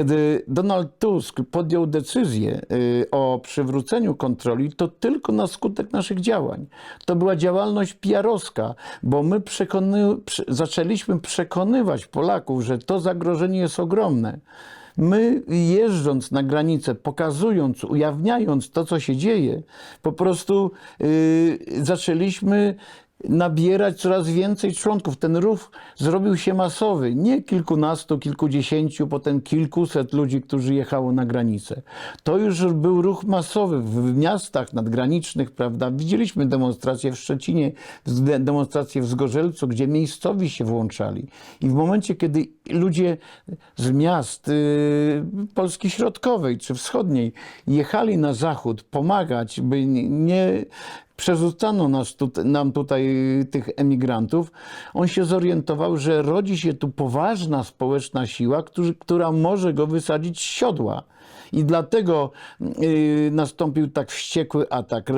Kiedy Donald Tusk podjął decyzję y, o przywróceniu kontroli, to tylko na skutek naszych działań. To była działalność PR-owska, bo my przekony, prze, zaczęliśmy przekonywać Polaków, że to zagrożenie jest ogromne. My jeżdżąc na granicę, pokazując, ujawniając to, co się dzieje, po prostu y, zaczęliśmy nabierać coraz więcej członków. Ten ruch zrobił się masowy. Nie kilkunastu, kilkudziesięciu, potem kilkuset ludzi, którzy jechało na granicę. To już był ruch masowy w miastach nadgranicznych, prawda? Widzieliśmy demonstracje w Szczecinie, de- demonstracje w Zgorzelcu, gdzie miejscowi się włączali. I w momencie, kiedy ludzie z miast y, Polski Środkowej czy Wschodniej jechali na zachód pomagać, by nie przerzucano nas tu, nam tutaj tych emigrantów, on się zorientował, że rodzi się tu poważna społeczna siła, którzy, która może go wysadzić z siodła. I dlatego y, nastąpił tak wściekły atak.